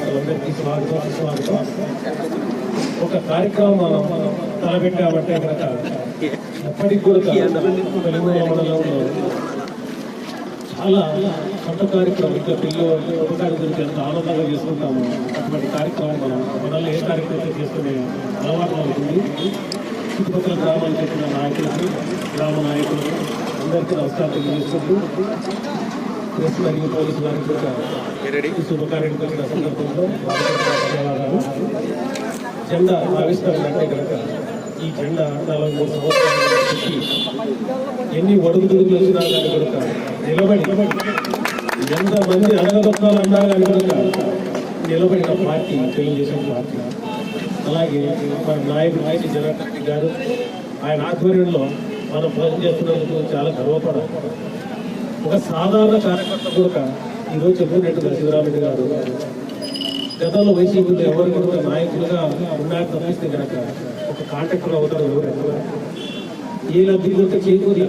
వాళ్ళందరికీ స్వాగతం సుస్వాగతం ఒక కార్యక్రమం తలపెట్టామంటే కనుక ఎప్పటికి కూడా చాలా కొత్త కార్యక్రమం ఇంకా పిల్లలు ఉపకారం గురించి ఎంత ఆనందంగా చేసుకుంటాము అటువంటి కార్యక్రమం మనం మనల్ని ఏ కార్యక్రమం చేసుకునే అలవాటు అవుతుంది. చుట్టుపక్కల గ్రామాలు చెప్పిన నాయకులకు గ్రామ నాయకులకు అందరికీ నమస్కారం తెలియజేసుకుంటూ ప్రెస్ మరియు పోలీసు వారికి కూడా ఈ సందర్భంలో జెండా ఆవిష్కరణ కనుక ఈ జెండా నలభై మూడు సంవత్సరాల నుంచి ఎన్ని ఒడుగుదుడుకులు వచ్చినా కానీ కనుక నిలబడి ఎంతమంది మంది అన్నా కానీ కనుక నిలబడిన పార్టీ తెలుగుదేశం పార్టీ. అలాగే మన నాయకుడు నాయకు జనార్దన్ రెడ్డి గారు ఆయన ఆధ్వర్యంలో మనం పనిచేస్తున్నందుకు చాలా గర్వపడాలి. ఒక సాధారణ కార్యకర్త కూడా ఈరోజు చెప్పినట్టుగా శివరామరెడ్డి గారు గతంలో వైసీపీలో ఎవరికి కూడా నాయకులుగా ఉన్నారు తప్పిస్తే కనుక ఒక కాంట్రాక్టర్ అవుతారు ఎవరు? ఏ లబ్ధి కొంత చేకూరి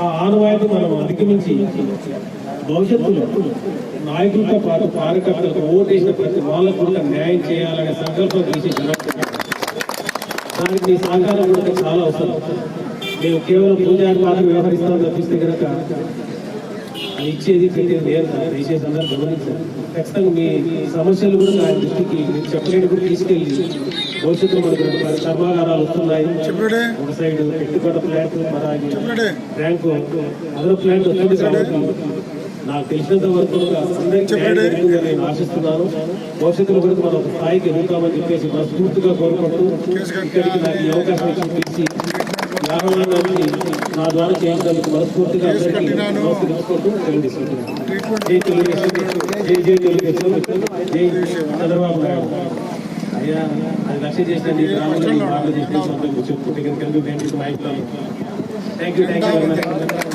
ఆ ఆనవాయితీ మనం అధిగమించి భవిష్యత్తులో నాయకులతో పాటు కార్యకర్తలకు ఓటేసిన ప్రతి వాళ్ళకు కూడా న్యాయం చేయాలనే సంకల్పం చేసి దానికి మీ సహకారం కూడా చాలా అవసరం. మేము కేవలం పూజారి మాత్రం వ్యవహరిస్తాం తప్పిస్తే కనుక ఇచ్చేది పెట్టేది లేదు దయచేసి అందరూ గమనించారు ఖచ్చితంగా మీ సమస్యలు కూడా ఆయన దృష్టికి మీరు చెప్పలేని కూడా తీసుకెళ్ళి భవిష్యత్తులో మనకు కర్మాగారాలు వస్తున్నాయి. ఒక సైడ్ పెట్టుబడి ప్లాంట్ మరి ర్యాంకు అదర్ ప్లాంట్ వచ్చింది కాబట్టి నాకు తెలిసినంత వరకు నేను ఆశిస్తున్నాను. భవిష్యత్తులో కూడా మనం ఒక స్థాయికి ఎదుగుతామని చెప్పేసి మనస్ఫూర్తిగా కోరుకుంటూ ఇక్కడికి నాకు ఈ అవకాశం ఇచ్చి పిలిచి యాభై మంది నా ద్వారా చేయించినందుకు మనస్ఫూర్తిగా అందరికీ నమస్తే తెలుసుకుంటూ తెలియజేసుకుంటున్నాను జై తెలుగుదేశం జై జై తెలుగుదేశం జై చంద్రబాబు నాయుడు అయ్యా అది లక్ష్య చేసిన నీ గ్రామంలో నీ బాగా చేసిన సొంతంగా చెప్పుకుంటే కనుక నాయకులు thank you thank you very much